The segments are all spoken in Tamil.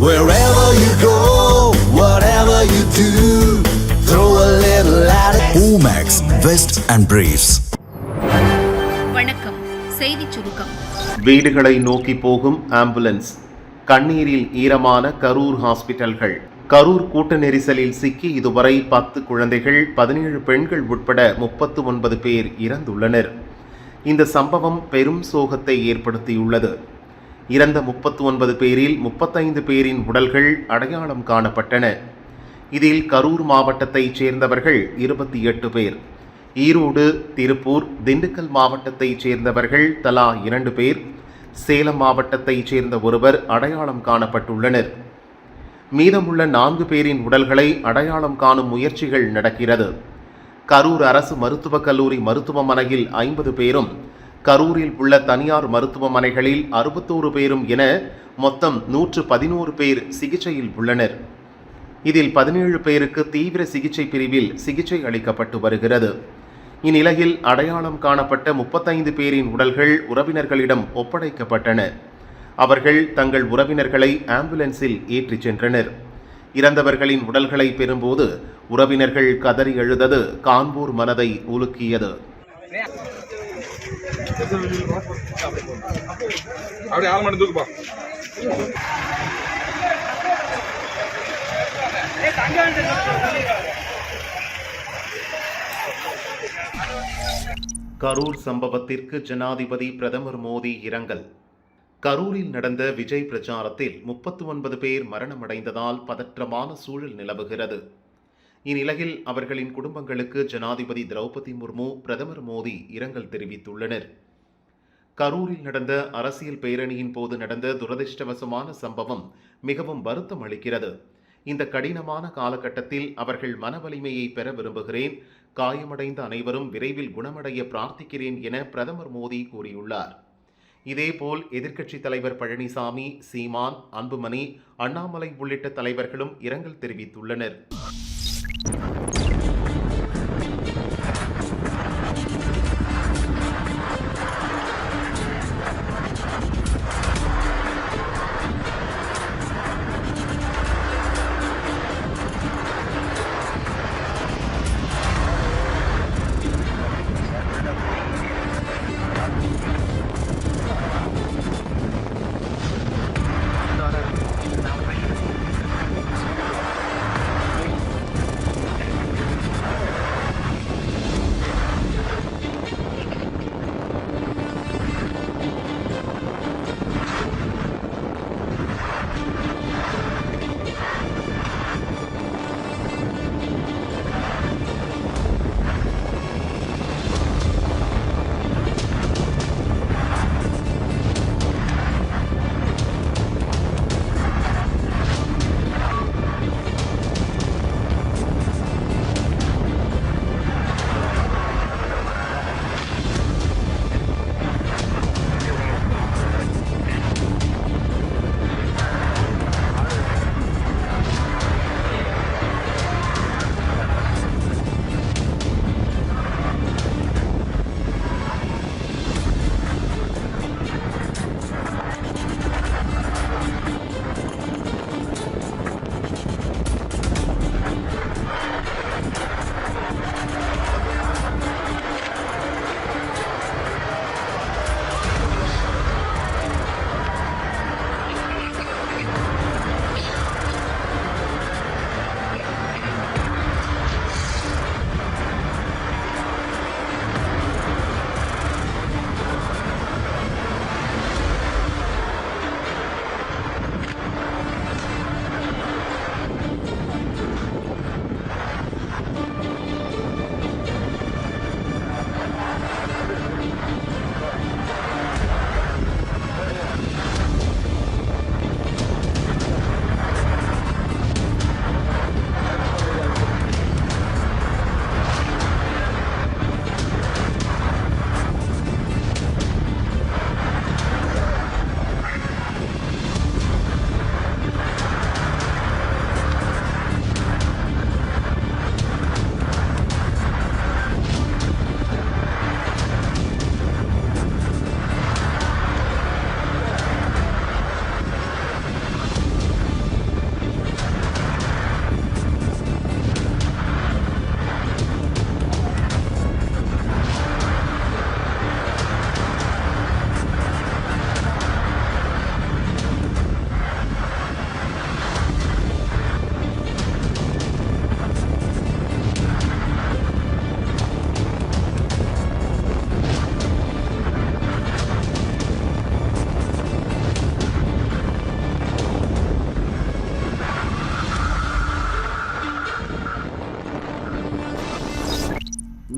Wherever you go, whatever you do, throw a little at it. Omax, Vest and Briefs. வணக்கம். செய்திச் சுருக்கம். வீடுகளை நோக்கி போகும் ஆம்புலன்ஸ். கண்ணீரில் ஈரமான கரூர் ஹாஸ்பிட்டல்கள் கரூர் கூட்ட நெரிசலில் சிக்கி இதுவரை பத்து குழந்தைகள் பதினேழு பெண்கள் உட்பட முப்பத்து ஒன்பது பேர் இறந்துள்ளனர். இந்த சம்பவம் பெரும் சோகத்தை ஏற்படுத்தியுள்ளது. இறந்த முப்பத்து ஒன்பது பேரில் முப்பத்தைந்து பேரின் உடல்கள் அடையாளம் காணப்பட்டன. இதில் கரூர் மாவட்டத்தைச் சேர்ந்தவர்கள் இருபத்தி எட்டு பேர். ஈரோடு திருப்பூர் திண்டுக்கல் மாவட்டத்தைச் சேர்ந்தவர்கள் தலா இரண்டு பேர். சேலம் மாவட்டத்தைச் சேர்ந்த ஒருவர் அடையாளம் காணப்பட்டுள்ளனர். மீதமுள்ள நான்கு பேரின் உடல்களை அடையாளம் காணும் முயற்சிகள் நடக்கிறது. கரூர் அரசு மருத்துவக் கல்லூரி மருத்துவமனையில் ஐம்பது பேரும் கரூரில் உள்ள தனியார் மருத்துவமனைகளில் அறுபத்தோரு பேரும் என மொத்தம் நூற்று பதினோரு பேர் சிகிச்சையில் உள்ளனர். இதில் பதினேழு பேருக்கு தீவிர சிகிச்சை பிரிவில் சிகிச்சை அளிக்கப்பட்டு வருகிறது. இந்நிலையில் அடையாளம் காணப்பட்ட முப்பத்தைந்து பேரின் உடல்கள் உறவினர்களிடம் ஒப்படைக்கப்பட்டன. அவர்கள் தங்கள் உறவினர்களை ஆம்புலன்ஸில் ஏற்றிச் சென்றனர். இறந்தவர்களின் உடல்களை பெறும்போது உறவினர்கள் கதறி எழுதது கான்பூர் மனதை உலுக்கியது. அப்படியே ஆள் மட்டும் தூக்குப்பா கரூர் சம்பவத்திற்கு ஜனாதிபதி பிரதமர் மோடி இரங்கல். கரூரில் நடந்த விஜய் பிரச்சாரத்தில் முப்பத்து ஒன்பது பேர் மரணமடைந்ததால் பதற்றமான சூழல் நிலவுகிறது. இந்நிலையில் அவர்களின் குடும்பங்களுக்கு ஜனாதிபதி திரௌபதி முர்மு பிரதமர் மோடி இரங்கல் தெரிவித்துள்ளனர். கரூரில் நடந்த அரசியல் பேரணியின் போது நடந்த துரதிர்ஷ்டவசமான சம்பவம் மிகவும் வருத்தம் அளிக்கிறது. இந்த கடினமான காலகட்டத்தில் அவர்கள் மனவலிமையை பெற விரும்புகிறேன். காயமடைந்த அனைவரும் விரைவில் குணமடைய பிரார்த்திக்கிறேன் என பிரதமர் மோடி கூறியுள்ளார். இதேபோல் எதிர்க்கட்சித் தலைவர் பழனிசாமி சீமான் அன்புமணி அண்ணாமலை உள்ளிட்ட தலைவர்களும் இரங்கல் தெரிவித்துள்ளனர்.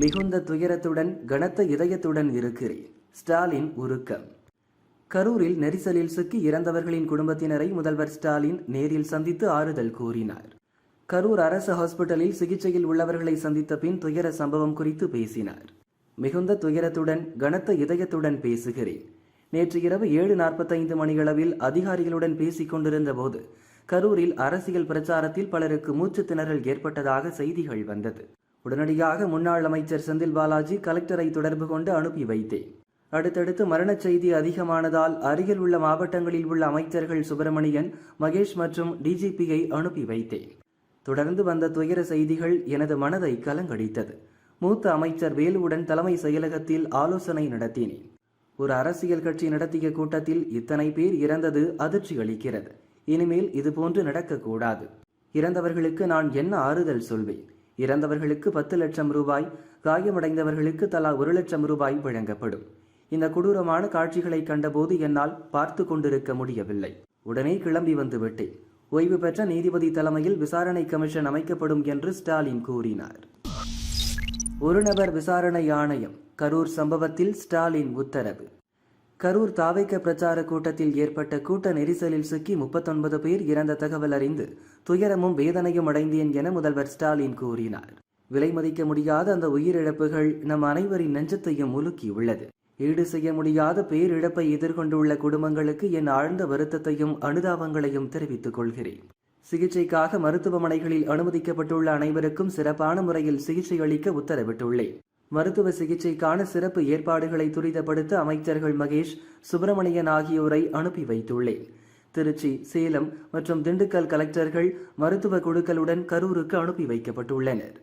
மிகுந்த துயரத்துடன் கனத்த இதயத்துடன் இருக்கிறேன் ஸ்டாலின் உருக்கம். கரூரில் நெரிசலில் சிக்கி இறந்தவர்களின் குடும்பத்தினரை முதல்வர் ஸ்டாலின் நேரில் சந்தித்து ஆறுதல் கூறினார். கரூர் அரசு ஹாஸ்பிட்டலில் சிகிச்சையில் உள்ளவர்களை சந்தித்த பின் துயர சம்பவம் குறித்து பேசினார். மிகுந்த துயரத்துடன் கனத்த இதயத்துடன் பேசுகிறேன். நேற்று இரவு ஏழு நாற்பத்தைந்து மணியளவில் அதிகாரிகளுடன் பேசிக் கொண்டிருந்த போது கரூரில் அரசியல் பிரச்சாரத்தில் பலருக்கு மூச்சுத் திணறல் ஏற்பட்டதாக செய்திகள் வந்தது. உடனடியாக முன்னாள் அமைச்சர் செந்தில் பாலாஜி கலெக்டரை தொடர்பு கொண்டு அனுப்பி வைத்தேன் அடுத்தடுத்து மரணச் செய்தி அதிகமானதால் அருகில் உள்ள மாவட்டங்களில் உள்ள அமைச்சர்கள் சுப்பிரமணியன் மகேஷ் மற்றும் டிஜிபியை அனுப்பி வைத்தேன் தொடர்ந்து வந்த துயர செய்திகள் எனது மனதை கலங்கடித்தது. மூத்த அமைச்சர் வேலுவுடன் தலைமை செயலகத்தில் ஆலோசனை நடத்தினேன். ஒரு அரசியல் கட்சி நடத்திய கூட்டத்தில் இத்தனை பேர் இறந்தது அதிர்ச்சி அளிக்கிறது. இனிமேல் இதுபோன்று நடக்கக்கூடாது. இறந்தவர்களுக்கு நான் என்ன ஆறுதல் சொல்வேன்? இறந்தவர்களுக்கு பத்து லட்சம் ரூபாய் காயமடைந்தவர்களுக்கு தலா ஒரு லட்சம் ரூபாய் வழங்கப்படும். இந்த கொடூரமான காட்சிகளை கண்டபோது என்னால் பார்த்து கொண்டிருக்க முடியவில்லை. உடனே கிளம்பி வந்து விட்டேன் ஓய்வு பெற்ற நீதிபதி தலைமையில் விசாரணை கமிஷன் அமைக்கப்படும் என்று ஸ்டாலின் கூறினார். ஒரு நபர் விசாரணை ஆணையம் கரூர் சம்பவத்தில் ஸ்டாலின் உத்தரவு. கரூர் தாவைக்க பிரச்சார கூட்டத்தில் ஏற்பட்ட கூட்ட நெரிசலில் சிக்கி முப்பத்தொன்பது பேர் இறந்த தகவல் அறிந்து துயரமும் வேதனையும் அடைந்தேன் என முதல்வர் ஸ்டாலின் கூறினார். விலை மதிக்க முடியாத அந்த உயிரிழப்புகள் நம் அனைவரின் நெஞ்சத்தையும் உலுக்கியுள்ளது. ஈடு செய்ய முடியாத பேரிழப்பை எதிர்கொண்டுள்ள குடும்பங்களுக்கு என் ஆழ்ந்த வருத்தத்தையும் அனுதாபங்களையும் தெரிவித்துக் கொள்கிறேன். சிகிச்சைக்காக மருத்துவமனைகளில் அனுமதிக்கப்பட்டுள்ள அனைவருக்கும் சிறப்பான முறையில் சிகிச்சை அளிக்க உத்தரவிட்டுள்ளேன். மருத்துவ சிகிச்சைக்கான சிறப்பு ஏற்பாடுகளை துரிதப்படுத்த அமைச்சர்கள் மகேஷ் சுப்பிரமணியன் ஆகியோரை அனுப்பி வைத்துள்ளேன். திருச்சி சேலம் மற்றும் திண்டுக்கல் கலெக்டர்கள் மருத்துவ குழுக்களுடன் கரூருக்கு அனுப்பி வைக்கப்பட்டுள்ளனர்.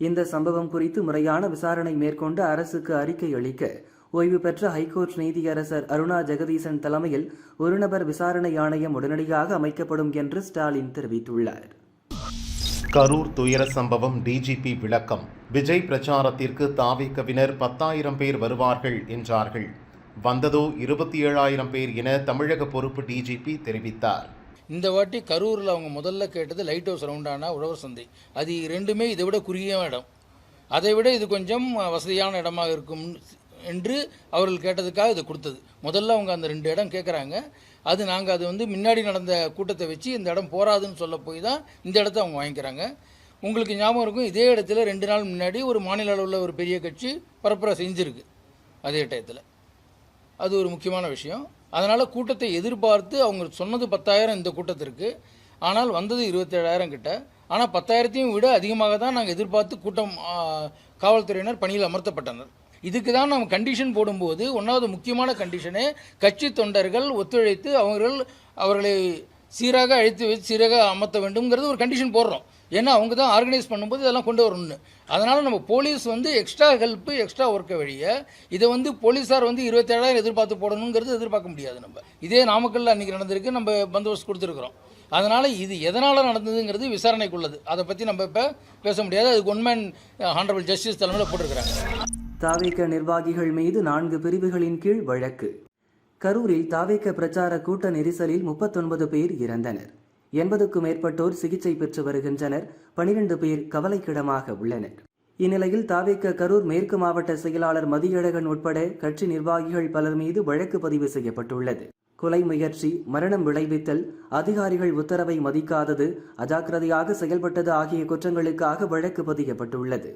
இந்த சம்பவம் குறித்து முறையான விசாரணை மேற்கொண்டு அரசுக்கு அறிக்கை அளிக்க ஓய்வு பெற்ற ஹைகோர்ட் நீதியரசர் அருணா ஜெகதீசன் தலைமையில் ஒருநபர் விசாரணை ஆணையம் உடனடியாக அமைக்கப்படும் என்று ஸ்டாலின் தெரிவித்துள்ளார். கரூர் துயர சம்பவம் டிஜிபி விளக்கம். விஜய் பிரச்சாரத்திற்கு தாவிக்கவினர் பத்தாயிரம் பேர் வருவார்கள் என்றார்கள். வந்ததோ இருபத்தி ஏழாயிரம் பேர் என தமிழக பொறுப்பு டிஜிபி தெரிவித்தார். இந்த வாட்டி கரூரில் அவங்க முதல்ல கேட்டது லைட் ஹவுஸ் ரவுண்டானா உழவர் சந்தை. அது ரெண்டுமே இதை விட குறுகிய இடம். அதை விட இது கொஞ்சம் வசதியான இடமாக இருக்கும். என்று அவர்கள் கேட்டதுக்காக இதை கொடுத்தது. முதல்ல அவங்க அந்த ரெண்டு இடம் கேட்குறாங்க அது நாங்கள் அது வந்து முன்னாடி நடந்த கூட்டத்தை வச்சு இந்த இடம் போராதுன்னு சொல்ல போய் தான் இந்த இடத்த அவங்க வாங்கிக்கிறாங்க. உங்களுக்கு ஞாபகம் இருக்கும் இதே இடத்துல ரெண்டு நாள் முன்னாடி ஒரு மாநில அளவில் ஒரு பெரிய கட்சி பரப்புரை செஞ்சுருக்கு அதே டயத்தில். அது ஒரு முக்கியமான விஷயம். அதனால் கூட்டத்தை எதிர்பார்த்து அவங்க சொன்னது பத்தாயிரம் இந்த கூட்டத்திற்கு. ஆனால் வந்தது இருபத்தேழாயிரம் கிட்ட. ஆனால் பத்தாயிரத்தையும் விட அதிகமாக தான் நாங்கள் எதிர்பார்த்து கூட்டம் காவல்துறையினர் பணியில் அமர்த்தப்பட்டனர். இதுக்கு தான் நம்ம கண்டிஷன் போடும்போது ஒன்றாவது முக்கியமான கண்டிஷனு கட்சி தொண்டர்கள் ஒத்துழைத்து அவர்கள் அவர்களை சீராக அழைத்து வச்சு சீராக அமர்த்த வேண்டும்ங்கிறது ஒரு கண்டிஷன் போடுறோம். ஏன்னா அவங்க தான் ஆர்கனைஸ் பண்ணும்போது இதெல்லாம் கொண்டு வரணும்னு. அதனால் நம்ம போலீஸ் வந்து எக்ஸ்ட்ரா ஹெல்ப்பு எக்ஸ்ட்ரா ஒர்க்கை வழிய இதை வந்து போலீஸார் வந்து இருபத்தேழாயிரம் எதிர்பார்த்து போடணுங்கிறது எதிர்பார்க்க முடியாது நம்ம. இதே நாமக்கல்லில் அன்றைக்கி நடந்திருக்கு நம்ம பந்தோபஸ்து கொடுத்துருக்குறோம். அதனால் இது எதனால் நடந்ததுங்கிறது விசாரணைக்குள்ளது. அதை பற்றி நம்ம இப்போ பேச முடியாது. அதுக்கு ஒன்மேன் ஹானரபிள் ஜஸ்டிஸ் தலைமையில் போட்டிருக்கிறாங்க. தாவேக்க நிர்வாகிகள் மீது நான்கு பிரிவுகளின் கீழ் வழக்கு. கரூரில் தாவேக்க பிரச்சார கூட்ட நெரிசலில் முப்பத்தொன்பது பேர் இறந்தனர். எண்பதுக்கும் மேற்பட்டோர் சிகிச்சை பெற்று வருகின்றனர். பனிரெண்டு பேர் கவலைக்கிடமாக உள்ளனர். இந்நிலையில் தாவேக்க கரூர் மேற்கு மாவட்ட செயலாளர் மதியழகன் உட்பட கட்சி நிர்வாகிகள் பலர் மீது வழக்கு பதிவு செய்யப்பட்டுள்ளது. கொலை முயற்சி மரணம் விளைவித்தல் அதிகாரிகள் உத்தரவை மதிக்காதது அஜாக்கிரதையாக செயல்பட்டது ஆகிய குற்றங்களுக்காக வழக்கு பதியப்பட்டுள்ளது.